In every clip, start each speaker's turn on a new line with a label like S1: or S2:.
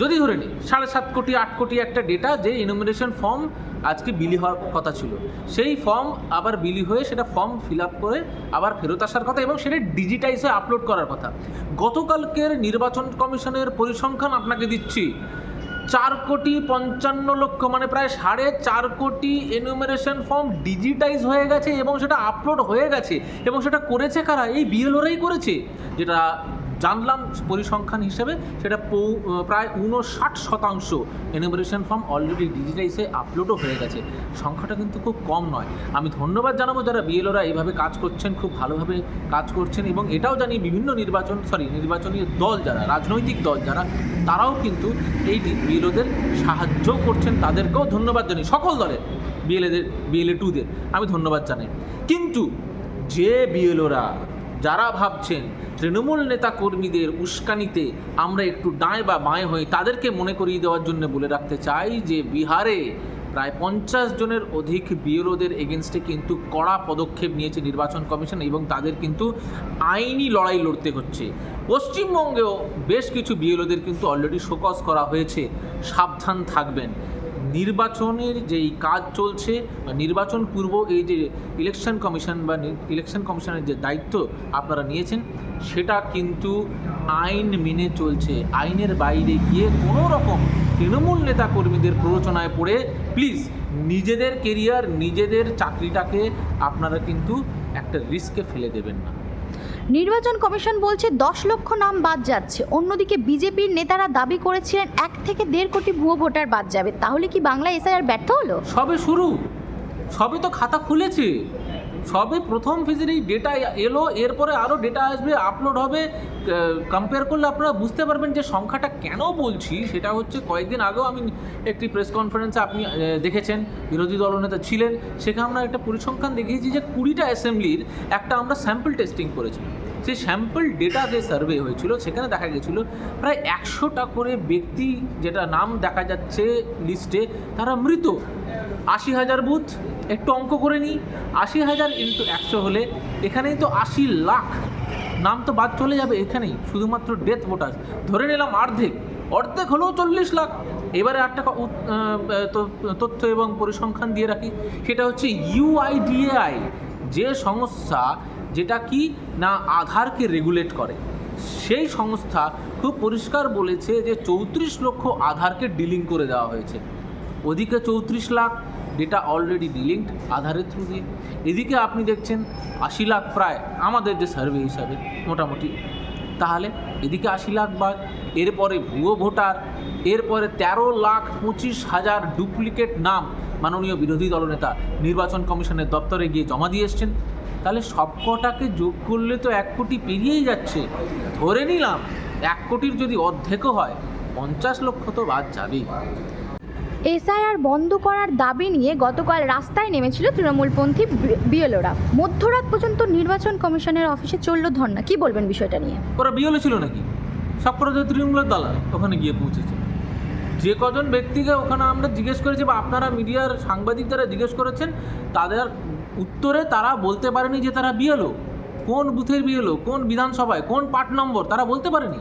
S1: যদি ধরে নিই সাড়ে সাত কোটি, আট কোটি একটা ডেটা যে ইনোমিনেশন ফর্ম আজকে বিলি হওয়ার কথা ছিল, সেই ফর্ম আবার বিলি হয়ে সেটা ফর্ম ফিল আপ করে আবার ফেরত আসার কথা এবং সেটা ডিজিটাইজ হয়ে আপলোড করার কথা। গতকালকের নির্বাচন কমিশনের পরিসংখ্যান আপনাকে দিচ্ছি, চার কোটি পঞ্চান্ন লক্ষ মানে প্রায় সাড়ে চার কোটি এনুমেরেশন ফর্ম ডিজিটাইজ হয়ে গেছে এবং সেটা আপলোড হয়ে গেছে এবং সেটা করেছে কারা? এই বিএলওরাই করেছে, যেটা জানলাম পরিসংখ্যান হিসেবে সেটা প্রায় উনষাট শতাংশ এনুমেরেশন ফর্ম অলরেডি ডিজিটাইজ আপলোডও হয়ে গেছে। সংখ্যাটা কিন্তু খুব কম নয়। আমি ধন্যবাদ জানাব যারা বিএলওরা এইভাবে কাজ করছেন, খুব ভালোভাবে কাজ করছেন এবং এটাও জানি বিভিন্ন নির্বাচন সরি নির্বাচনী দল যারা, রাজনৈতিক দল যারা, তারাও কিন্তু এই বিএলওদের সাহায্য করছেন। তাদেরকেও ধন্যবাদ জানাই সকল দলের বিএলএদের বিএলএ টুদের আমি ধন্যবাদ জানাই। কিন্তু যে বিএলওরা যারা ভাবছেন তৃণমূল নেতা কর্মীদের উস্কানিতে আমরা একটু ডাঁয় বা বাঁয়ে হই, তাদেরকে মনে করিয়ে দেওয়ার জন্য বলে রাখতে চাই যে বিহারে প্রায় পঞ্চাশ জনের অধিক বিএলওদের এগেনস্টে কিন্তু কড়া পদক্ষেপ নিয়েছে নির্বাচন কমিশন এবং তাদের কিন্তু আইনি লড়াই লড়তে হচ্ছে। পশ্চিমবঙ্গেও বেশ কিছু বিএলওদের কিন্তু অলরেডি শোকজ করা হয়েছে। সাবধান থাকবেন। নির্বাচনের যেই কাজ চলছে বা নির্বাচন পূর্ব এই যে ইলেকশন কমিশন বা ইলেকশন কমিশনের যে দায়িত্ব আপনারা নিয়েছেন, সেটা কিন্তু আইন মেনে চলছে। আইনের বাইরে গিয়ে কোনো রকম তৃণমূল নেতা কর্মীদের প্ররোচনায় পড়ে প্লিজ নিজেদের কেরিয়ার নিজেদের চাকরিটাকে আপনারা কিন্তু একটা রিস্কে ফেলে দেবেন না।
S2: নির্বাচন কমিশন বলছে দশ লক্ষ নাম বাদ যাচ্ছে। অন্যদিকে বিজেপির নেতারা দাবি করেছিলেন এক থেকে দেড় কোটি ভুয়ো ভোটার বাদ যাবে। তাহলে কি বাংলা এসআইআর ব্যর্থ হলো?
S1: সবে শুরু। সবে তো খাতা খুলেছে। সবে প্রথম ফেজের এই ডেটা এলো, এরপরে আরও ডেটা আসবে আপলোড হবে। কম্পেয়ার করলে আপনারা বুঝতে পারবেন যে সংখ্যাটা কেন বলছি, সেটা হচ্ছে কয়েকদিন আগেও আমি একটি প্রেস কনফারেন্সে আপনি দেখেছেন, বিরোধী দলনেতা ছিলেন। সেখানে আমরা একটা পরিসংখ্যান দেখিয়েছি যে কুড়িটা অ্যাসেম্বলির একটা আমরা স্যাম্পল টেস্টিং করেছিলাম। সেই স্যাম্পল ডেটা যে সার্ভে হয়েছিল সেখানে দেখা গেছিল প্রায় একশোটা করে ব্যক্তি যেটা নাম দেখা যাচ্ছে লিস্টে তারা মৃত। আশি হাজার বুথ একটু অঙ্ক করে নিই। আশি হাজার ইন্টু একশো হলে এখানেই তো আশি লাখ। নাম তো বাদ চলে যাবে এখানেই শুধুমাত্র ডেথ ভোটার ধরে নিলাম অর্ধেক। অর্ধেক হলেও চল্লিশ লাখ। এবারে একটা ক- উত- আহ, তো- তথ্য এবং পরিসংখ্যান দিয়ে রাখি। সেটা হচ্ছে ইউআইডিএআই যে সংস্থা যেটা কি না আধারকে রেগুলেট করে। সেই সংস্থা খুব পরিষ্কার বলেছে যে চৌত্রিশ লক্ষ আধারকে ডিলিং করে দেওয়া হয়েছে। ওদিকে চৌত্রিশ লাখ ডেটা অলরেডি ডিলিংড আধারের থ্রু দিয়ে। এদিকে আপনি দেখছেন আশি লাখ প্রায় আমাদের যে সার্ভে হিসাবে, মোটামুটি। তাহলে এদিকে আশি লাখ বাদ এরপরে ভুয়ো ভোটার, এরপরে তেরো লাখ পঁচিশ হাজার ডুপ্লিকেট নাম মাননীয় বিরোধী দলনেতা নির্বাচন কমিশনের দপ্তরে গিয়ে জমা দিয়ে এসছেন। তাহলে সবকটাকে যোগ করলে তো এক কোটি পেরিয়েই যাচ্ছে। ধরে নিলাম এক কোটির যদি অর্ধেকও হয়, পঞ্চাশ লক্ষ তো বাদ যাবেই।
S2: এসআইআর বন্ধ করার দাবি নিয়ে গতকাল রাস্তায় নেমেছিল তৃণমূলপন্থী বিএলওরা। মধ্যরাত পর্যন্ত নির্বাচন কমিশনের অফিসে চলল ধর্না কি বলবেন বিষয়টা নিয়ে?
S1: ওরা বিএলও ছিল নাকি? সব তো তৃণমূলের দালাল ওখানে গিয়ে পৌঁছেছে। যে কজন ব্যক্তিকে ওখানে আমরা জিজ্ঞেস করেছি বা আপনারা মিডিয়ার সাংবাদিক যারা জিজ্ঞেস করেছেন, তাদের উত্তরে তারা বলতে পারেনি যে তারা বিএলও। কোন বুথের বিয়েলো কোন বিধানসভায়? কোন পার্ট নম্বর? তারা বলতে পারেনি।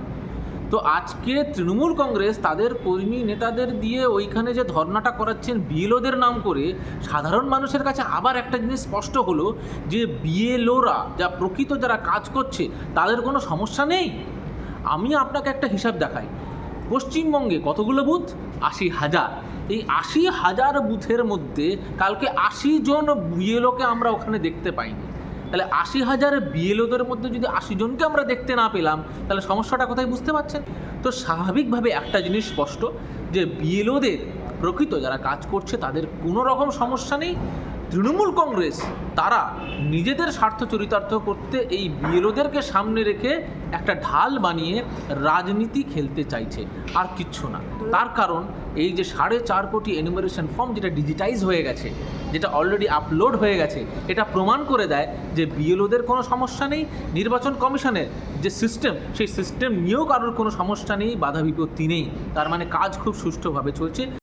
S1: তো আজকে তৃণমূল কংগ্রেস তাদের কর্মী নেতাদের দিয়ে ওইখানে যে ধর্নাটা করাচ্ছেন বিএলওদের নাম করে, সাধারণ মানুষের কাছে আবার একটা জিনিস স্পষ্ট হলো যে বিএলওরা যা প্রকৃত যারা কাজ করছে, তাদের কোনো সমস্যা নেই? আমি আপনাকে একটা হিসাব দেখাই। পশ্চিমবঙ্গে কতগুলো বুথ? আশি হাজার। এই আশি হাজার বুথের মধ্যে কালকে আশি জন বিএলওকে আমরা ওখানে দেখতে পাইনি। তাহলে আশি হাজার বিএলওদের মধ্যে যদি আশি জনকে আমরা দেখতে না পেলাম, তাহলে সমস্যাটা কোথায় বুঝতে পারছেন? তো স্বাভাবিকভাবে একটা জিনিস স্পষ্ট, যে বিএলওদের প্রকৃত যারা কাজ করছে, তাদের কোনো রকম সমস্যা নেই। তৃণমূল কংগ্রেস, তারা নিজেদের স্বার্থ চরিতার্থ করতে এই বিএলওদেরকে সামনে রেখে একটা ঢাল বানিয়ে রাজনীতি খেলতে চাইছে, আর কিচ্ছু না। তার কারণ, এই যে সাড়ে চার কোটি এনিমারেশন ফর্ম যেটা ডিজিটাইজ হয়ে গেছে, যেটা অলরেডি আপলোড হয়ে গেছে, এটা প্রমাণ করে দেয় যে বিএলওদের কোনো সমস্যা নেই, নির্বাচন কমিশনের যে সিস্টেম সেই সিস্টেম নিয়েও কারোর কোনো সমস্যা নেই, বাধা বিপত্তি নেই। তার মানে কাজ খুব সুষ্ঠুভাবে চলছে।